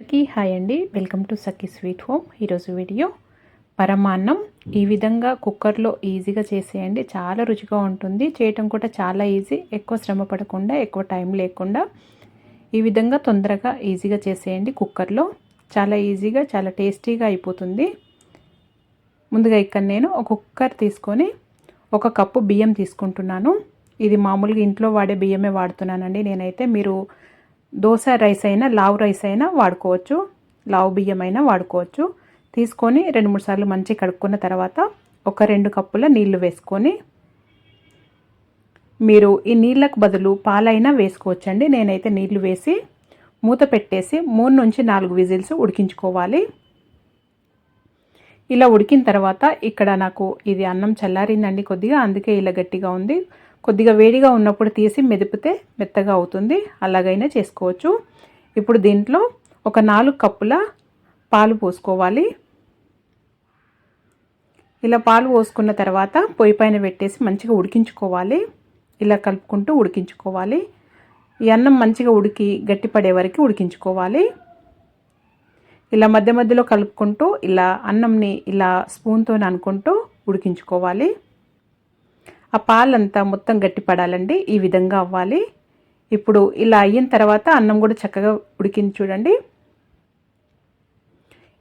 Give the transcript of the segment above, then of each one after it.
అందరికీ హాయ్ అండి. Welcome to Sakhi sweet home. ఈరోజు వీడియో పరమాన్నం. ఈ విధంగా కుక్కర్లో ఈజీగా చేసేయండి. చాలా రుచిగా ఉంటుంది. చేయటం కూడా చాలా ఈజీ. ఎక్కువ శ్రమ పడకుండా ఎక్కువ టైం లేకుండా ఈ విధంగా తొందరగా ఈజీగా చేసేయండి కుక్కర్లో. చాలా ఈజీగా చాలా టేస్టీగా అయిపోతుంది. ముందుగా ఇక్కడ నేను ఒక కుక్కర్ తీసుకొని ఒక కప్పు బియ్యం తీసుకుంటున్నాను. ఇది మామూలుగా ఇంట్లో వాడే బియ్యమే వాడుతున్నానండి. నేనైతే మీరు దోశ రైస్ అయినా లావు రైస్ అయినా వాడుకోవచ్చు. లావు బియ్యం అయినా వాడుకోవచ్చు. తీసుకొని రెండు మూడు సార్లు మంచిగా కడుక్కున్న తర్వాత ఒక రెండు కప్పుల నీళ్ళు వేసుకొని మీరు ఈ నీళ్ళకు బదులు పాలైనా వేసుకోవచ్చండి. నేనైతే నీళ్ళు వేసి మూత పెట్టేసి మూడు నుంచి నాలుగు విజిల్స్ ఉడికించుకోవాలి. ఇలా ఉడికిన తర్వాత ఇక్కడ నాకు ఇది అన్నం చల్లారిందండి కొద్దిగా అందుకే ఇలా గట్టిగా ఉంది. కొద్దిగా వేడిగా ఉన్నప్పుడు తీసి మెదిపితే మెత్తగా అవుతుంది. అలాగైనా చేసుకోవచ్చు. ఇప్పుడు దీంట్లో ఒక నాలుగు కప్పుల పాలు పోసుకోవాలి. ఇలా పాలు పోసుకున్న తర్వాత పొయ్యి పైన పెట్టేసి మంచిగా ఉడికించుకోవాలి. ఇలా కలుపుకుంటూ ఉడికించుకోవాలి. ఈ అన్నం మంచిగా ఉడికి గట్టిపడే వరకు ఉడికించుకోవాలి. ఇలా మధ్య మధ్యలో కలుపుకుంటూ ఇలా అన్నంని ఇలా స్పూన్తో అనుకుంటూ ఉడికించుకోవాలి. ఆ పాలంతా మొత్తం గట్టిపడాలండి. ఈ విధంగా అవ్వాలి. ఇప్పుడు ఇలా అయిన తర్వాత అన్నం కూడా చక్కగా ఉడికింది చూడండి.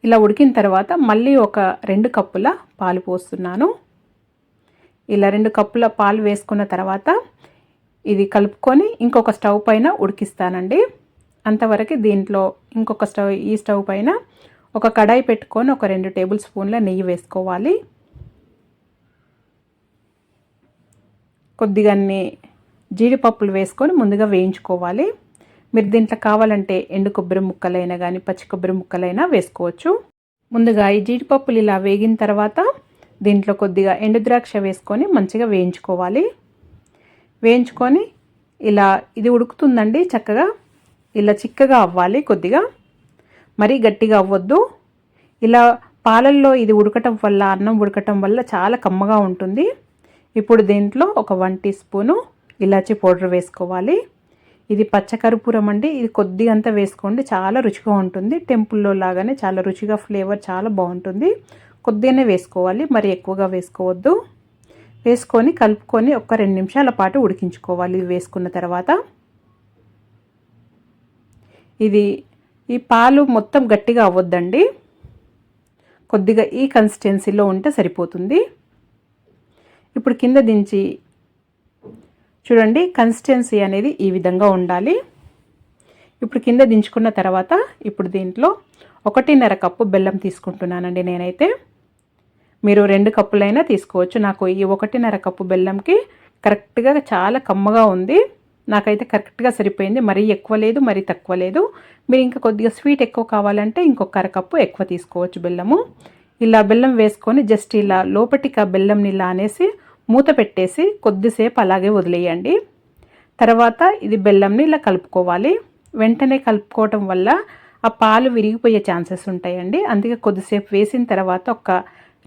ఇలా ఉడికిన తర్వాత మళ్ళీ ఒక రెండు కప్పుల పాలు పోస్తున్నాను. ఇలా రెండు కప్పుల పాలు వేసుకున్న తర్వాత ఇది కలుపుకొని ఇంకొక స్టవ్ పైన ఉడికిస్తానండి. అంతవరకు దీంట్లో ఇంకొక స్టవ్ ఈ స్టవ్ పైన ఒక కడాయి పెట్టుకొని ఒక రెండు టేబుల్ స్పూన్ల నెయ్యి వేసుకోవాలి. కొద్దిగానే జీడిపప్పులు వేసుకొని ముందుగా వేయించుకోవాలి. మీరు దీంట్లో కావాలంటే ఎండు కొబ్బరి ముక్కలైనా కానీ పచ్చి కొబ్బరి ముక్కలైనా వేసుకోవచ్చు. ముందుగా ఈ జీడిపప్పులు ఇలా వేగిన తర్వాత దీంట్లో కొద్దిగా ఎండు ద్రాక్ష వేసుకొని మంచిగా వేయించుకోవాలి. వేయించుకొని ఇలా ఇది ఉడుకుతుందండి చక్కగా. ఇలా చిక్కగా అవ్వాలి కొద్దిగా. మరీ గట్టిగా అవ్వద్దు. ఇలా పాలల్లో ఇది ఉడకటం వల్ల అన్నం ఉడకటం వల్ల చాలా కమ్మగా ఉంటుంది. ఇప్పుడు దీంట్లో ఒక వన్ టీ స్పూను ఇలాచీ పౌడర్ వేసుకోవాలి. ఇది పచ్చకర్పూరం అండి. ఇది కొద్దిగా అంతా వేసుకోండి. చాలా రుచిగా ఉంటుంది. టెంపుల్లో లాగానే చాలా రుచిగా ఫ్లేవర్ చాలా బాగుంటుంది. కొద్దిగానే వేసుకోవాలి. మరి ఎక్కువగా వేసుకోవద్దు. వేసుకొని కలుపుకొని ఒక రెండు నిమిషాల పాటు ఉడికించుకోవాలి. ఇది వేసుకున్న తర్వాత. ఇది ఈ పాలు మొత్తం గట్టిగా అవ్వద్దండి. కొద్దిగా ఈ కన్సిస్టెన్సీలో ఉంటే సరిపోతుంది. ఇప్పుడు కింద దించి చూడండి కన్సిస్టెన్సీ అనేది ఈ విధంగా ఉండాలి. ఇప్పుడు కింద దించుకున్న తర్వాత ఇప్పుడు దీంట్లో ఒకటిన్నర కప్పు బెల్లం తీసుకుంటున్నానండి నేనైతే. మీరు రెండు కప్పులైనా తీసుకోవచ్చు. నాకు ఈ ఒకటిన్నర కప్పు బెల్లంకి కరెక్ట్గా చాలా కమ్మగా ఉంది. నాకైతే కరెక్ట్గా సరిపోయింది. మరీ ఎక్కువ లేదు మరీ తక్కువ లేదు. మీరు ఇంకా కొద్దిగా స్వీట్ ఎక్కువ కావాలంటే ఇంకొక అరకప్పు ఎక్కువ తీసుకోవచ్చు బెల్లము. ఇలా బెల్లం వేసుకొని జస్ట్ ఇలా లోపటికి ఆ బెల్లంని ఇలా అనేసి మూత పెట్టేసి కొద్దిసేపు అలాగే వదిలేయండి. తర్వాత ఇది బెల్లంని ఇలా కలుపుకోవాలి. వెంటనే కలుపుకోవటం వల్ల ఆ పాలు విరిగిపోయే ఛాన్సెస్ ఉంటాయండి. అందుకే కొద్దిసేపు వేసిన తర్వాత ఒక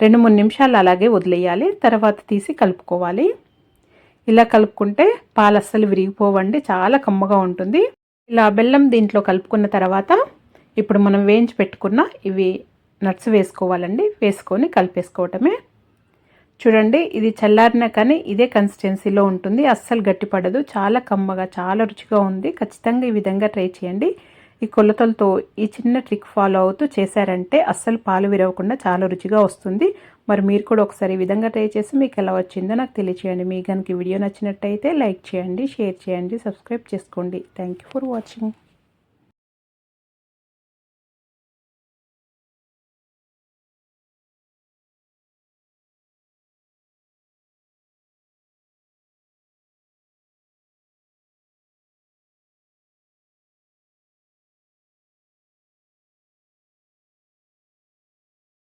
రెండు మూడు నిమిషాలు అలాగే వదిలేయాలి. తర్వాత తీసి కలుపుకోవాలి. ఇలా కలుపుకుంటే పాలు అస్సలు విరిగిపోవండి. చాలా కమ్మగా ఉంటుంది. ఇలా బెల్లం దీంట్లో కలుపుకున్న తర్వాత ఇప్పుడు మనం వేయించి పెట్టుకున్న ఇవి నట్స్ వేసుకోవాలండి. వేసుకొని కలిపేసుకోవటమే. చూడండి ఇది చల్లారినా కానీ ఇదే కన్సిస్టెన్సీలో ఉంటుంది. అస్సలు గట్టిపడదు. చాలా కమ్మగా చాలా రుచిగా ఉంది. ఖచ్చితంగా ఈ విధంగా ట్రై చేయండి. ఈ కొలతలతో ఈ చిన్న ట్రిక్ ఫాలో అవుతూ చేశారంటే అస్సలు పాలు విరవకుండా చాలా రుచిగా వస్తుంది. మరి మీరు కూడా ఒకసారి ఈ విధంగా ట్రై చేసి మీకు ఎలా వచ్చిందో నాకు తెలియచేయండి. మీ కనుక వీడియో నచ్చినట్టయితే లైక్ చేయండి షేర్ చేయండి సబ్స్క్రైబ్ చేసుకోండి. Thank for watching